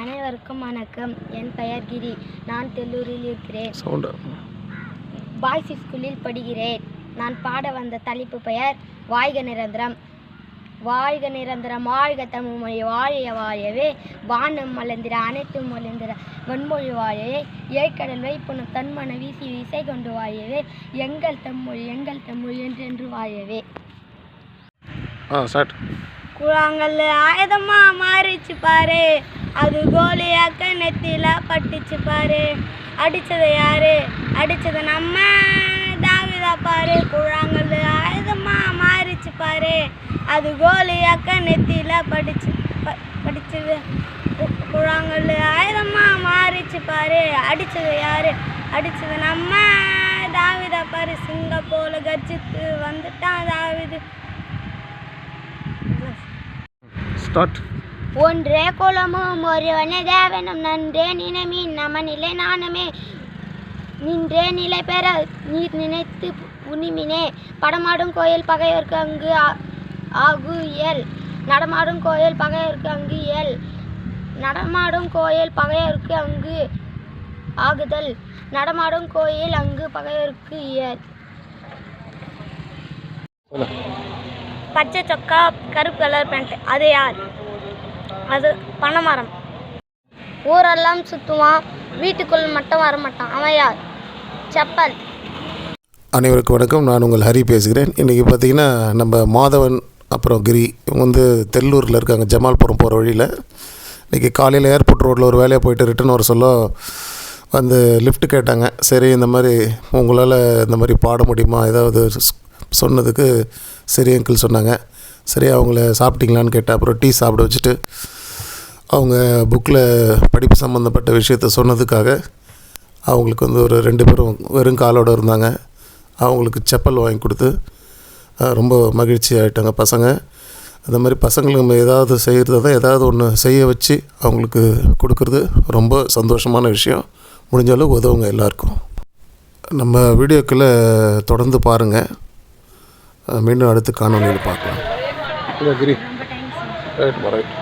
அனைவருக்கும் வணக்கம். என் பெயர் கிரி. நான் தெல்லூரில் இருக்கிறேன். பாய்ஸ் ஸ்கூலில் படிக்கிறேன். நான் பாட வந்த தலைப்பு பெயர் வாழ்க நிரந்தரம். வாழ்க நிரந்தரம். வாழ்க தமிழ் மொழி வாழிய வாழவே வானம் மலர்ந்திர அனைத்தும் மலர்ந்திர வன்மொழி வாழவே ஏழ்கடல் வைப்புணும் தன்மன வீசி விசை கொண்டு வாழவே எங்கள் தம்மொழி எங்கள் தமிழ் என்றென்று வாழவே ஆ ஸ்டார்ட். கூழாங்கல் ஆயுதமா மாறிச்சு பாரு. அது கோலியாக்க நெத்தியில பட்டுச்சு பாரு. அடிச்சது யாரு? அடிச்சது நம்ம. தாவிதா பாரு. கூழாங்கல் ஆயுதமா மாறிச்சு பாரு. அது கோலியாக்க நெத்தியில் படிச்சு ப- படிச்சது குழாங்கல் கூழாங்கல் ஆயுதமா மாறிச்சு பாரு. அடிச்சது யாரு? அடிச்சது நம்ம. தாவிதா பாரு. சிங்க போல கர்ஜித்து வந்துட்டான் தாவிது. ஸ்டார்ட். ஒன்றே குலமும் ஒருவனே தேவனும். நன்றே நினைமின் நமனிலே நானுமே நின்றே நிலை பெற நீர் நினைத்து உனிமினே படமாடும் கோயில் பகையோர்க்கு அங்கு ஆகு இயல். நடமாடும் கோயில் பகையோர்க்கு அங்கு இயல். நடமாடும் கோயில் பகையோர்க்கு அங்கு ஆகுதல். நடமாடும் கோயில் அங்கு பகையோர்க்கு இயல். பச்சை சொக்கா கருப்பு கலர் பேண்ட். அது யார்? அது பனைமரம். ஊரெல்லாம் சுற்றுவான் வீட்டுக்குள் மட்டும் வர மாட்டான் அவன் யார்? செப்பல். அனைவருக்கும் வணக்கம். நான் உங்கள் ஹரி பேசுகிறேன். இன்றைக்கி பார்த்தீங்கன்னா நம்ம மாதவன் அப்புறம் கிரி இவங்க வந்து தெல்லூரில் இருக்காங்க. ஜமால்புரம் போகிற வழியில். இன்றைக்கி காலையில் ஏர்போர்ட் ரோட்டில் ஒரு வேலையை போயிட்டு ரிட்டன் வர சொல்ல வந்து லிஃப்ட் கேட்டாங்க. சரி இந்த மாதிரி உங்களால் இந்த மாதிரி பாட முடியுமா? ஏதாவது சொன்னதுக்கு சரி அங்கிள் சொன்னாங்க. சரி அவங்கள சாப்பிட்டீங்களான்னு கேட்டேன். அப்புறம் டீ சாப்பிட வச்சுட்டு அவங்க புக்கில் படிப்பு சம்மந்தப்பட்ட விஷயத்த சொன்னதுக்காக அவங்களுக்கு வந்து ஒரு ரெண்டு பேரும் வெறும் காலோடு இருந்தாங்க. அவங்களுக்கு செப்பல் வாங்கி கொடுத்து ரொம்ப மகிழ்ச்சி ஆகிட்டாங்க பசங்க. அந்த மாதிரி பசங்களுக்கு நம்ம ஏதாவது செய்கிறத தான் ஏதாவது ஒன்று செய்ய வச்சு அவங்களுக்கு கொடுக்கறது ரொம்ப சந்தோஷமான விஷயம். முடிஞ்ச அளவுக்கு உதவுங்க எல்லாருக்கும். நம்ம வீடியோக்களை தொடர்ந்து பாருங்கள் மீண்டும் அடுத்து காணொலியில் பார்க்கலாம். Right right